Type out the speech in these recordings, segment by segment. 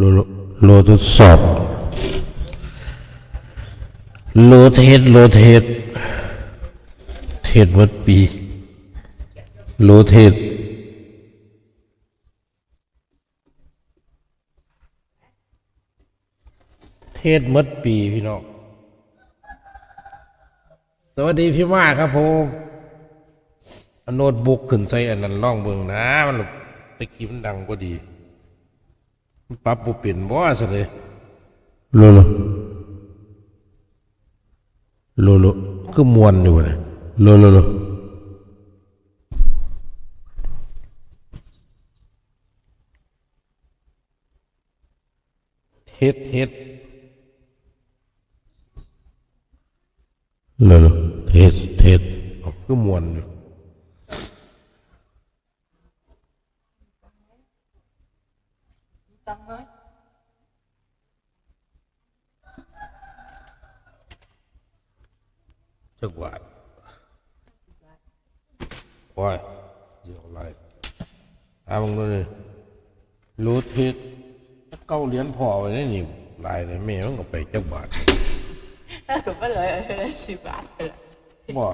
โลโลโลทดสอบ โลเทสโลเทสเทสหมดปี โลเทสเทศมดปีพี่น้อง สวัสดีพี่มากครับผมอาโน้ตบุ๊กขึ้นใส่อันนั้นล่องเบิ่งนะ มันตะกี้มันดังก็ดี ปรับบ่เปลี่ยนบ่ซะเลยโลโลโลโลคือมวนอยู่นะโลโลโลเฮ็ดเฮ็ดโลโลเฮ็ดเฮ็ดเอาคือมวนอยู่ ตังค์ไหม จักบาทว้ายเดี๋ยวไรอามึงดูนี่ รูทฮิตเก้าเหรียญพอไว้ในนี่ลายเลยแม่มันก็ไปจักบาทถ้าถูกก็เลยเอาเลยสิบบาทไปเลยบ่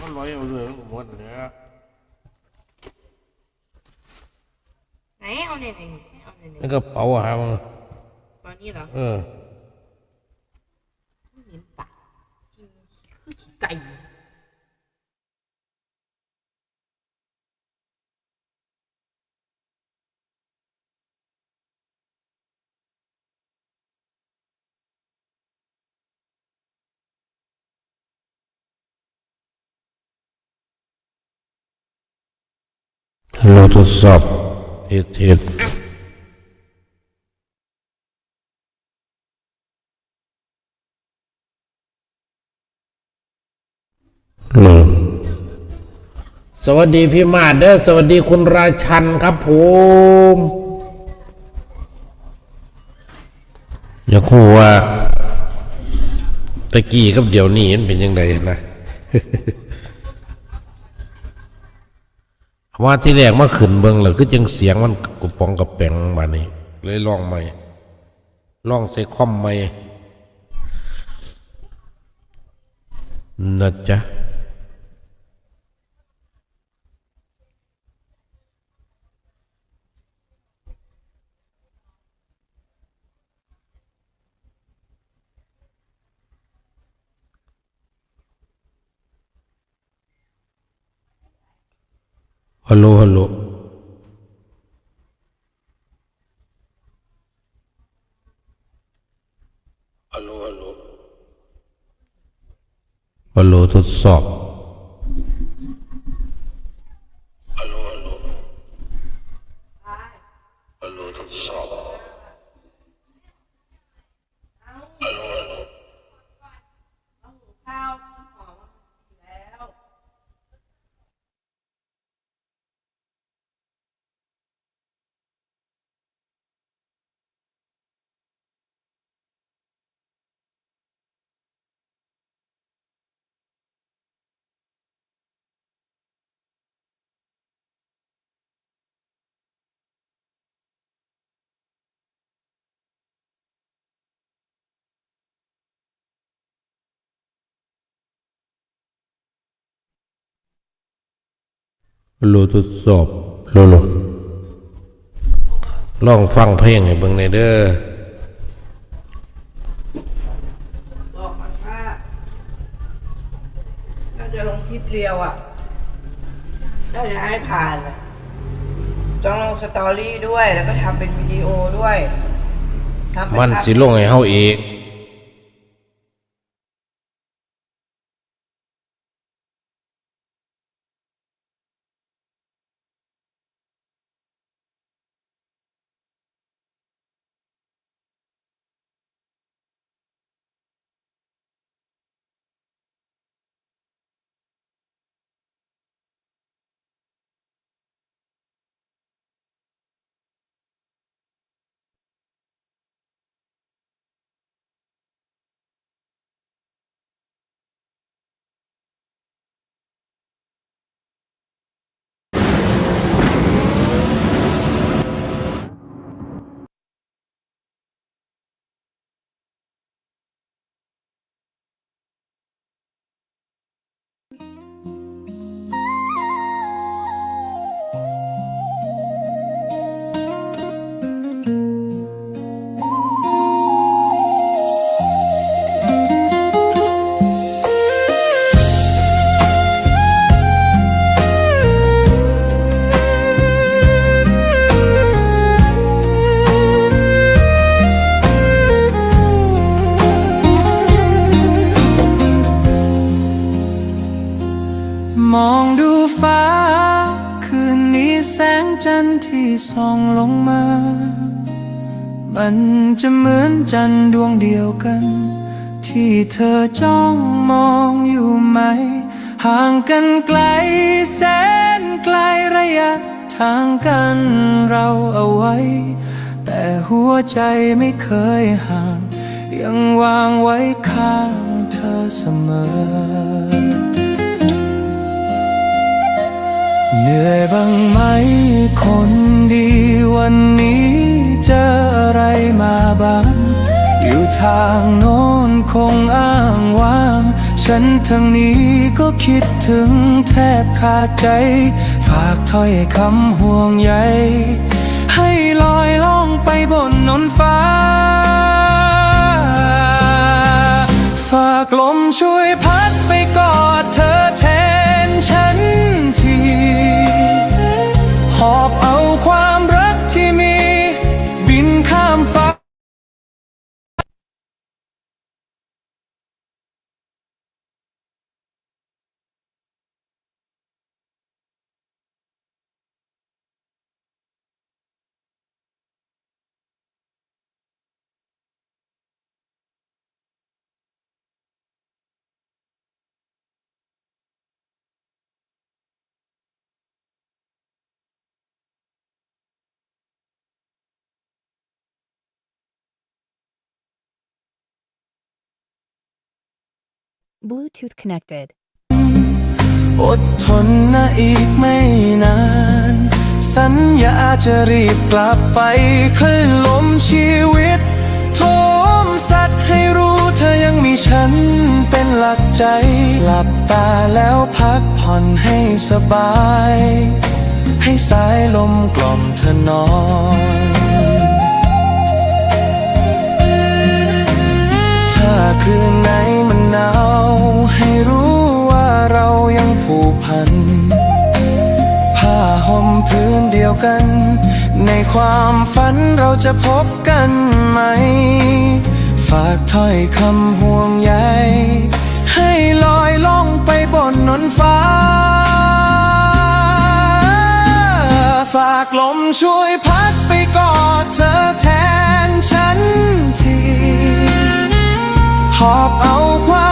มันร้อยเอาเลยมันก็หมดเนี่ยไหนเอาเนี่ยไหนเอาเนี่ยไหนนี่ก็เป๋าหามึงตอนนี้เหรอเออ ไม่เห็นปากกินคือขี้ไก่ เราทดสอบเฮ็ดเฮ็ดโลสวัสดีพี่มาดเด้อสวัสดีคุณราชันครับผมอย่ากรู้ว่าตะกี้กับเดี๋ยวนี้มันเป็นยังไงนะ ว่าที่แรกมาขึ้นเบิงเลยคือจังเสียงมันกุปองกับแปงบานี้ เลยลองใหม่ลองใส่คอมใหม่นะจ๊ะ ฮัลโหลฮัลโหลฮัลโหลฮัลโหลฮัลโหลทดสอบฮัลโหลฮัลโหลฮัลโหลทดสอบฮัลโหลฮัลโหล ข้าวหอมแล้ว ฮัลโหลทดสอบโลโลลองฟังเพลงให้เบิ่งในอยเด้อบอกมันว่าถ้าจะลงคลิปเรียวอะ ถ้าจะให้ผ่านอะต้องลงสตอรี่ด้วย แล้วก็ทำเป็นวิดีโอด้วยทำเป็นมันภาพ สิลงให้เฮา เองส่องลงมา มันจะเหมือนจันทร์ดวงเดียวกัน ที่เธอจ้องมองอยู่ไหม ห่างกันไกลแสนไกลระยะทางกันเราเอาไว้ แต่หัวใจไม่เคยห่าง ยังวางไว้ข้างเธอเสมอ เหนื่อยบ้างไหมคนดีวันนี้เจออะไรมาบ้าง อยู่ทางโน้นคงอ้างว้าง ฉันทางนี้ก็คิดถึงแทบขาดใจ ฝากถ้อยคำห่วงใยให้ลอยล่องไปบนนนฟ้า ฝากลมช่วยพัดไปกอดเธอแท อบเอาความ Bluetooth connected. อดทนนะอีกไม่นาน สัญญาจะรีบกลับไปคลื่นลมชีวิตโทมสัตว์ให้รู้เธอยังมีฉันเป็นหลักใจ หลับตาแล้วพักผ่อนให้สบาย ให้สายลมกล่อมเธอนอนถ้าคืน ยวกัน ในความฝันเราจะพบกันไหม ฝากถ้อยคำห่วงใยให้ลอยล่องไปบนนนฟ้า ฝากลมช่วยพัดไปกอดเธอแทนฉันที หอบเอาความ